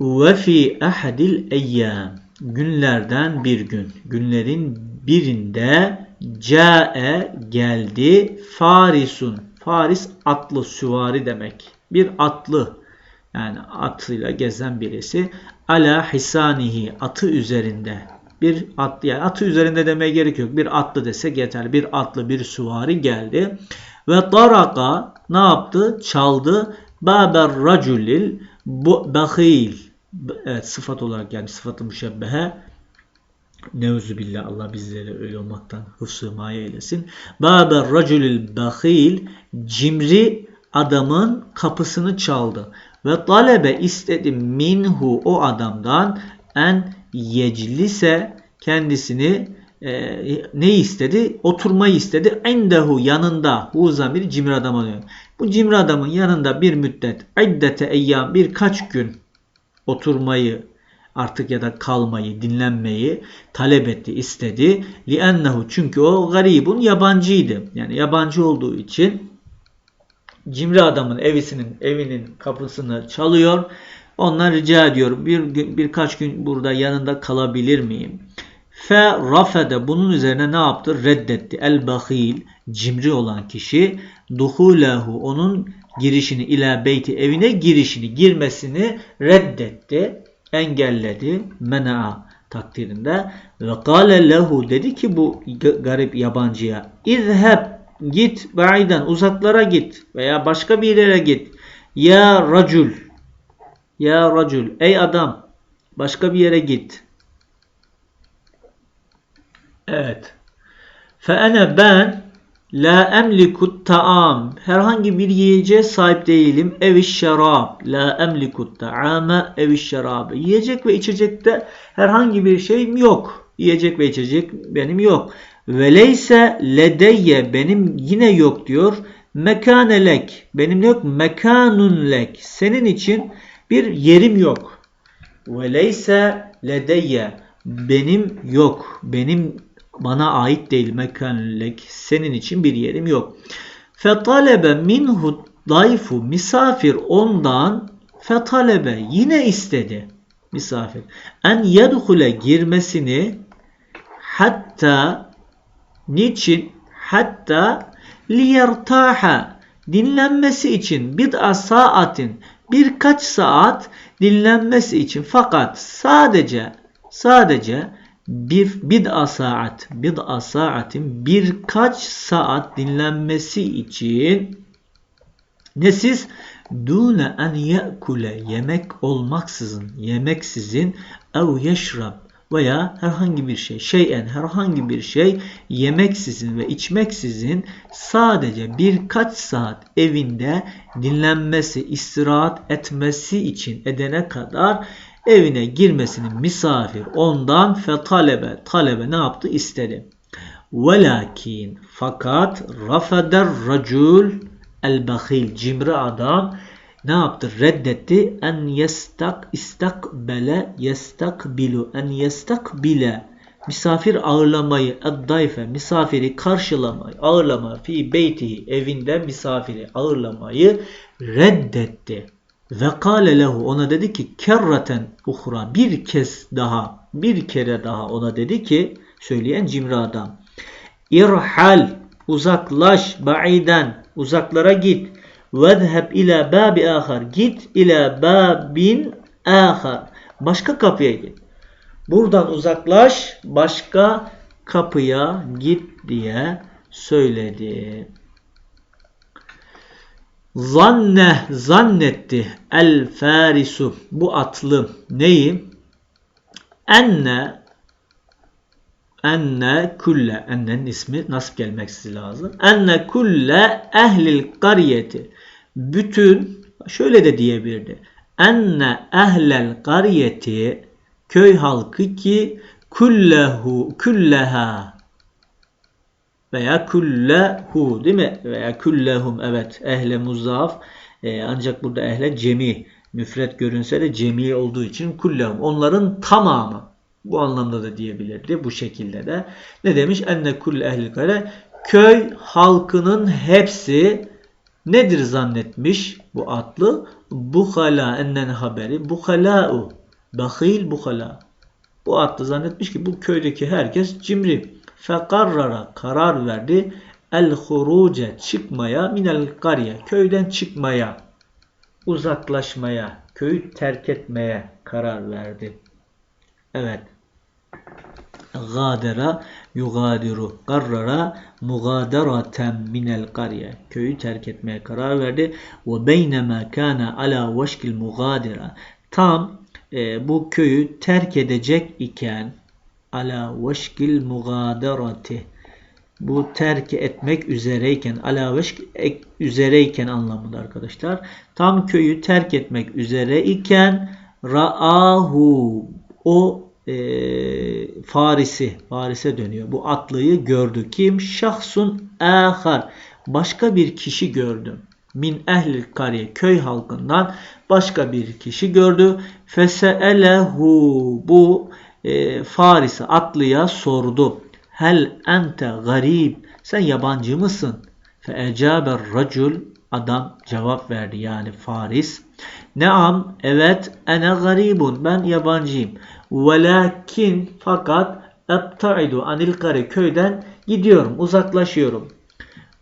Ve fi ahadil eyyam. Günlerden bir gün. Günlerin birinde cae geldi farisun. Faris atlı süvari demek. Bir atlı yani atıyla gezen birisi ala hisanihi atı üzerinde bir at yani atı üzerinde demeye gerek yok. Bir atlı desek yeterli. Bir atlı bir süvari geldi ve daraka ne yaptı? Çaldı. Baber raculil bahil evet, sıfat olarak yani sıfatı müşebbehe Neuzu billah Allah bizleri öyle olmaktan hıfzı maye eylesin. Baber raculil bahil cimri adamın kapısını çaldı. Ve talebe istedi minhu o adamdan en yeclise kendisini e, ne istedi? Oturmayı istedi. Endehu yanında. Hu zamir cimri adam oluyor. Bu cimri adamın yanında bir müddet iddete eyyam birkaç gün oturmayı artık ya da kalmayı, dinlenmeyi talep etti, istedi. Li'ennehu çünkü o garibun yabancıydı. Yani yabancı olduğu için cimri adamın evisinin evinin kapısını çalıyor. Onlar rica ediyor. Bir gün birkaç gün burada yanında kalabilir miyim? Fe rafede bunun üzerine ne yaptı? Reddetti. El bahil cimri olan kişi duhulehu onun girişini ila beyti evine girişini girmesini reddetti. Engelledi. Mena takdirinde ve kâle lehu dedi ki bu garip yabancıya izheb git baiden uzaklara git veya başka bir yere git. Ya racul ya racul ey adam başka bir yere git. Evet. Fe ene ben la emlikut taam herhangi bir yiyeceğe sahip değilim. Eviş şarab la emlikut taame eviş şarabı. Yiyecek ve içecekte herhangi bir şeyim yok. Yiyecek ve içecek benim yok. Veleyse ledeyye benim yine yok diyor. Mekanelek benim yok. Mekanun lek senin için bir yerim yok. Veleyse ledeyye benim yok. Benim bana ait değil mekanlek. Senin için bir yerim yok. Fetalebe minhu dayfu misafir. Ondan fetalebe yine istedi misafir. En yedhule girmesini hatta niçin? Hatta liyertaha dinlenmesi için bid'a saatin birkaç saat dinlenmesi için. Fakat sadece sadece bir bid'a saat bid'a saatin birkaç saat dinlenmesi için ne siz? Dune en ye'kule yemek olmaksızın yemeksizin ev yeşrab veya herhangi bir şey, şeyen herhangi bir şey yemeksizin ve içmeksizin sadece birkaç saat evinde dinlenmesi, istirahat etmesi için edene kadar evine girmesini misafir ondan fe talebe talebe ne yaptı istedi. Velakin fakat rafeder racul el bahil cimri adam ne yaptı? Reddetti. En yestak istakbele yestakbilu en yestakbile misafir ağırlamayı eddayfe misafiri karşılamayı ağırlama fi beyti evinde misafiri ağırlamayı reddetti. Ve kâle lehu ona dedi ki kerraten uhra bir kez daha bir kere daha ona dedi ki söyleyen cimri adam irhal uzaklaş ba'iden uzaklara git Vedheb ila babi ahar. Git ila babin ahar. Başka kapıya git. Buradan uzaklaş, başka kapıya git diye söyledi. Zanne zannetti el farisu bu atlı neyi? Enne enne kulle ennenin ismi nasıl gelmeksi lazım? Enne kulle ehlil kariyeti bütün şöyle de diyebilirdi. Enne ehlel kariyeti köy halkı ki kullehu kulleha veya kullehu değil mi? Veya kullehum evet ehle muzaf ee, ancak burada ehle cemi müfret görünse de cemi olduğu için kullehum onların tamamı bu anlamda da diyebilirdi bu şekilde de. Ne demiş? Enne kulle ehlil kare köy halkının hepsi nedir zannetmiş bu atlı? buhala enden haberi buhala'u bahil buhala. Bu attı zannetmiş ki bu köydeki herkes cimri. Fekarrara karar verdi. El huruce çıkmaya minel karye köyden çıkmaya uzaklaşmaya köyü terk etmeye karar verdi. Evet. Gadera yugadiru karrara mugadaraten minel karye köyü terk etmeye karar verdi ve beynema kana ala veşkil mugadira tam e, bu köyü terk edecek iken ala veşkil mugadarati bu terk etmek üzereyken ala veşk üzereyken anlamında arkadaşlar. Tam köyü terk etmek üzere iken raahu o e, farisi farise dönüyor. Bu atlıyı gördü. Kim? Şahsun ahar. Başka bir kişi gördüm. Min ehlil kariye köy halkından başka bir kişi gördü. Feseelehu bu e, farisi atlıya sordu. Hel ente garib. Sen yabancı mısın? Fe ecaber racul. Adam cevap verdi yani Faris. Neam evet ene garibun. Ben yabancıyım. Velakin fakat ebtaidu anil kare köyden gidiyorum uzaklaşıyorum.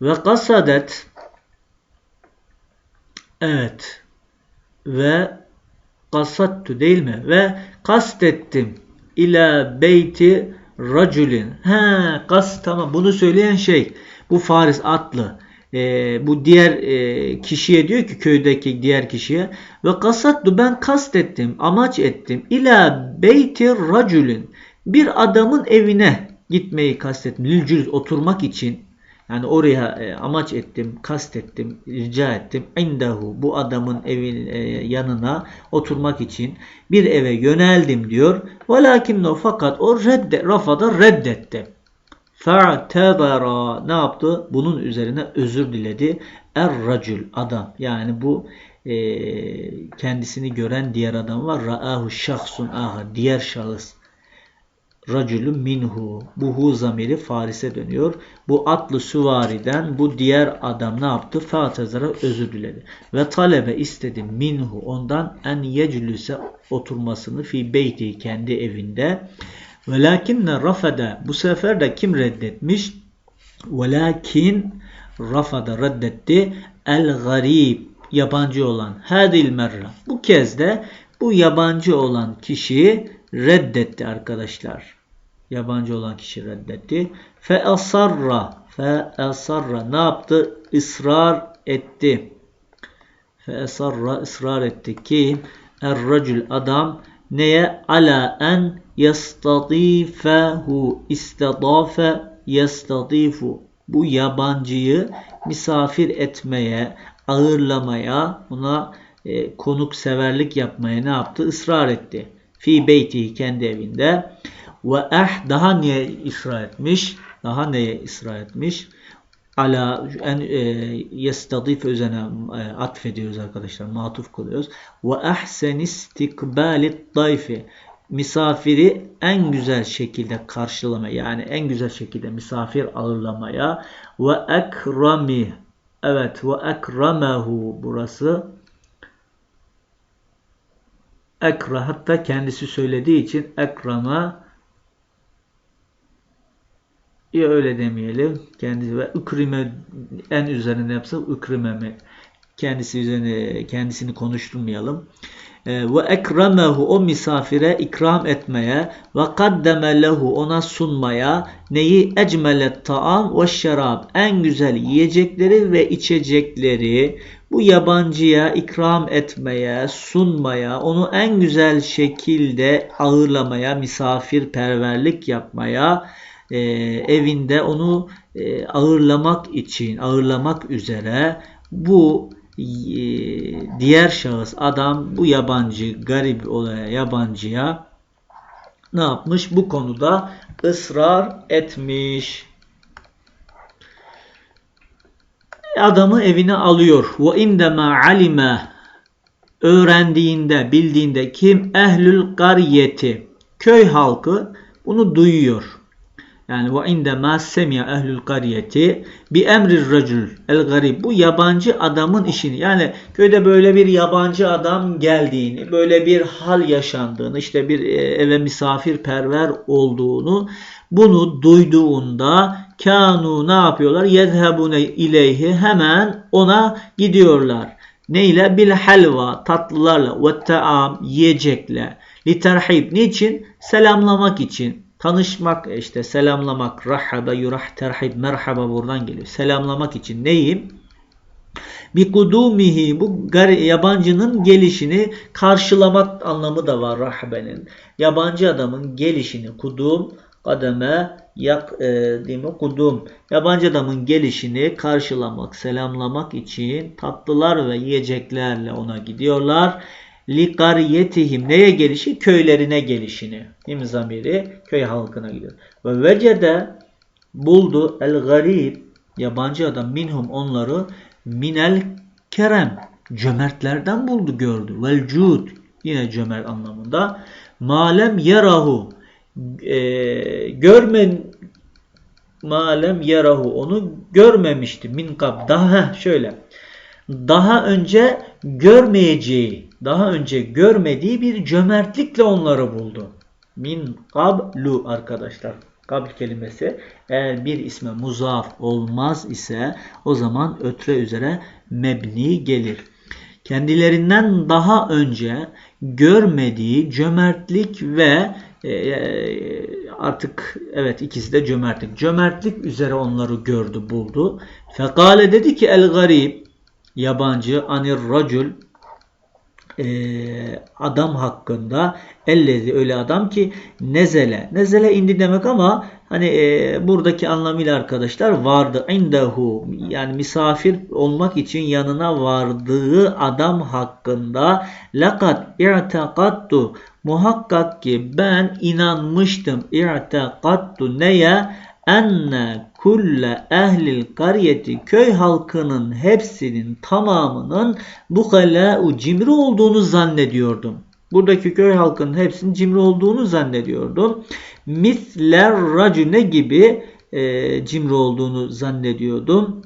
Ve kasadet evet ve kasattu değil mi? Ve kastettim ila beyti raculin. He kas tamam bunu söyleyen şey bu Faris atlı. E, bu diğer e, kişiye diyor ki köydeki diğer kişiye ve kasattu ben kastettim amaç ettim ila beyti raculin bir adamın evine gitmeyi kastettim. Lülcül oturmak için yani oraya e, amaç ettim, kastettim, rica ettim. İndahu bu adamın evin e, yanına oturmak için bir eve yöneldim diyor. Velakin o fakat o redde, rafada reddetti. Fa'tebara ne yaptı? Bunun üzerine özür diledi. Er racül adam yani bu e, kendisini gören diğer adam var. Ra'ahu şahsun aha diğer şahıs racülü minhu. Bu hu zamiri Faris'e dönüyor. Bu atlı süvariden bu diğer adam ne yaptı? Fatazara özür diledi. Ve talebe istedi minhu ondan en yeclüse oturmasını fi beyti kendi evinde. Velakinne rafada bu sefer de kim reddetmiş? Velakin rafada reddetti el garib yabancı olan hadil merra. Bu kez de bu yabancı olan kişiyi reddetti arkadaşlar yabancı olan kişi reddetti. Fe asarra fe asarra ne yaptı? Israr etti. Fe asarra ısrar etti ki er adam neye ala en yastadifehu istadafe yastadifu bu yabancıyı misafir etmeye, ağırlamaya, ona e, konuk severlik yapmaya ne yaptı? Israr etti. Fi beyti kendi evinde. Ve eh daha niye ısrar etmiş? Daha neye ısrar etmiş? Ala en e, yestadif üzerine e, atfediyoruz arkadaşlar. Matuf kılıyoruz. Ve ahsen istikbalit dayfi misafiri en güzel şekilde karşılamaya yani en güzel şekilde misafir ağırlamaya ve ekrami evet ve ekramehu burası ekra hatta kendisi söylediği için ekrama ya öyle demeyelim. Kendisi ve ükrime en üzerine yapsa ükrime mi? Kendisi üzerine kendisini konuşturmayalım. Ee, ve ekremehu o misafire ikram etmeye ve kaddeme lehu ona sunmaya neyi ecmelet taam ve şarab en güzel yiyecekleri ve içecekleri bu yabancıya ikram etmeye, sunmaya, onu en güzel şekilde ağırlamaya, misafirperverlik yapmaya e, evinde onu e, ağırlamak için, ağırlamak üzere bu diğer şahıs adam bu yabancı, garip olaya yabancıya ne yapmış? Bu konuda ısrar etmiş. Adamı evine alıyor. Ve indema alime öğrendiğinde, bildiğinde kim ehlül gariyeti köy halkı bunu duyuyor Yani ve inde ma semi'a ehlül kariyeti bi emrir racul el garib. Bu yabancı adamın işini. Yani köyde böyle bir yabancı adam geldiğini, böyle bir hal yaşandığını, işte bir e, eve misafirperver olduğunu bunu duyduğunda kanu ne yapıyorlar? Yezhebune ileyhi hemen ona gidiyorlar. Ne ile? Bil helva tatlılarla ve taam yiyecekle. Li terhib. Niçin? Selamlamak için. Tanışmak işte selamlamak. Rahaba yurah terhib merhaba buradan geliyor. Selamlamak için neyim? Bi kudumihi bu yabancının gelişini karşılamak anlamı da var rahbenin. Yabancı adamın gelişini kudum kademe yak e, değil mi? Kudum. Yabancı adamın gelişini karşılamak, selamlamak için tatlılar ve yiyeceklerle ona gidiyorlar. Li kariyetihim neye gelişi? Köylerine gelişini. Değil mi zamiri? Köy halkına gidiyor. Ve vecede buldu el garib yabancı adam minhum onları minel kerem cömertlerden buldu gördü. Vel cud yine cömert anlamında. Malem yarahu e, görmen malem yarahu onu görmemişti min kab daha şöyle daha önce görmeyeceği daha önce görmediği bir cömertlikle onları buldu. Min kablu arkadaşlar. Kabl kelimesi eğer bir isme muzaf olmaz ise o zaman ötre üzere mebni gelir. Kendilerinden daha önce görmediği cömertlik ve e, e, artık evet ikisi de cömertlik. Cömertlik üzere onları gördü buldu. Fekale dedi ki el garib yabancı anir racul e, adam hakkında ellezi öyle adam ki nezele. Nezele indi demek ama hani e, buradaki anlamıyla arkadaşlar vardı indehu. Yani misafir olmak için yanına vardığı adam hakkında lakat i'takattu muhakkak ki ben inanmıştım. İ'takattu neye enne kulle ehlil kariyeti köy halkının hepsinin tamamının bu u cimri olduğunu zannediyordum. Buradaki köy halkının hepsinin cimri olduğunu zannediyordum. Misler racune gibi e, cimri olduğunu zannediyordum.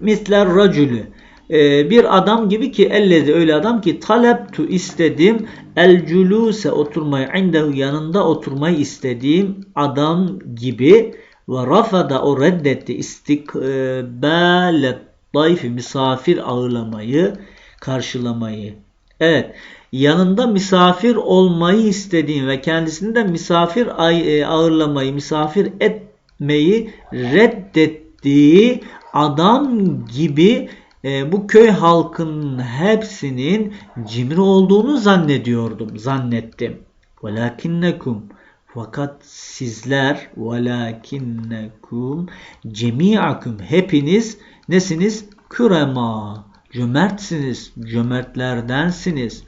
Misler racülü e, bir adam gibi ki ellezi öyle adam ki taleptu istedim el culuse oturmayı indehu yanında oturmayı istediğim adam gibi ve rafada o reddetti istikbalet dayfi misafir ağırlamayı karşılamayı. Evet yanında misafir olmayı istediğim ve kendisini de misafir e, ağırlamayı misafir etmeyi reddettiği adam gibi e, bu köy halkının hepsinin cimri olduğunu zannediyordum, zannettim. Velakinnekum fakat sizler velakinnekum cemiakum hepiniz nesiniz? Kürema. Cömertsiniz. Cömertlerdensiniz.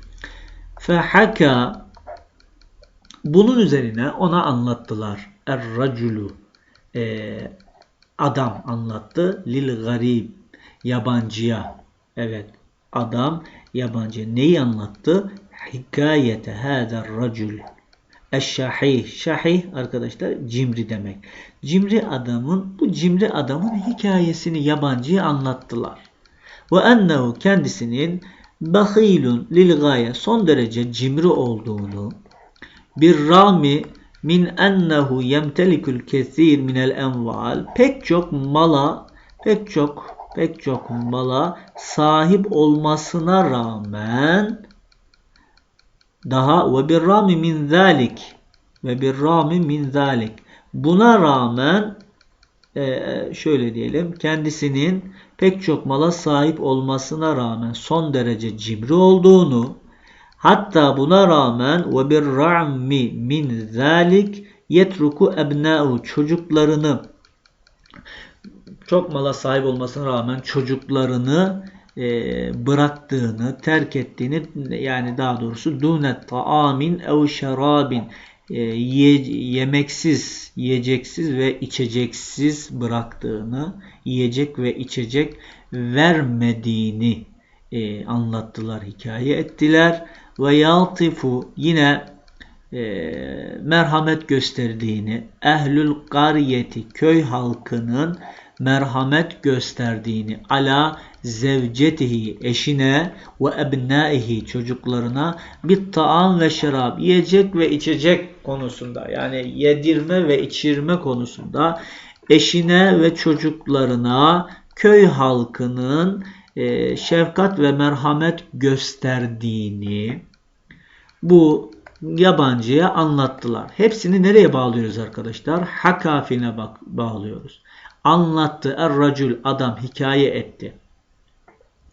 Fehaka bunun üzerine ona anlattılar. Er-raculu e, adam anlattı. Lil garib yabancıya. Evet adam yabancı neyi anlattı? Hikayete hâder racul. Eşşahih. Şahih arkadaşlar cimri demek. Cimri adamın bu cimri adamın hikayesini yabancıya anlattılar. Ve ennehu kendisinin bahilun lil gaye son derece cimri olduğunu bir rami min ennehu yemtelikül kesir minel enval pek çok mala pek çok pek çok mala sahip olmasına rağmen daha ve bir rami min zalik ve bir rami min zalik buna rağmen e, şöyle diyelim kendisinin pek çok mala sahip olmasına rağmen son derece cimri olduğunu hatta buna rağmen ve bir rami min zalik yetruku ebna'u çocuklarını çok mala sahip olmasına rağmen çocuklarını e, bıraktığını, terk ettiğini yani daha doğrusu dunet taamin ev şerabin e, ye, yemeksiz, yiyeceksiz ve içeceksiz bıraktığını, yiyecek ve içecek vermediğini e, anlattılar, hikaye ettiler. Ve yaltifu yine e, merhamet gösterdiğini, ehlül kariyeti köy halkının merhamet gösterdiğini ala zevcetihi eşine ve ebnaihi çocuklarına bir taam ve şarap yiyecek ve içecek konusunda yani yedirme ve içirme konusunda eşine ve çocuklarına köy halkının e, şefkat ve merhamet gösterdiğini bu yabancıya anlattılar. Hepsini nereye bağlıyoruz arkadaşlar? Hakafine bak bağlıyoruz. Anlattı. Er-racül adam hikaye etti.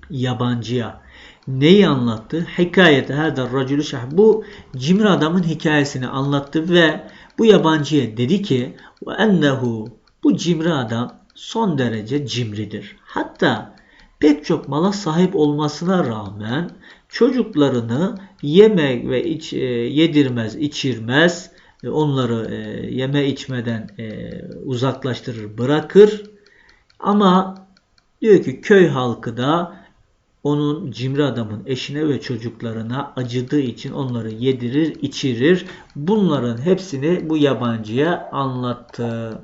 Yabancıya. Neyi anlattı? Hikayete hâdâ racülü şah. Bu cimri adamın hikayesini anlattı ve bu yabancıya dedi ki ve ennehu bu cimri adam son derece cimridir. Hatta pek çok mala sahip olmasına rağmen çocuklarını yemek ve iç, e, yedirmez, içirmez, onları e, yeme içmeden e, uzaklaştırır, bırakır. Ama diyor ki köy halkı da onun cimri adamın eşine ve çocuklarına acıdığı için onları yedirir, içirir. Bunların hepsini bu yabancıya anlattı.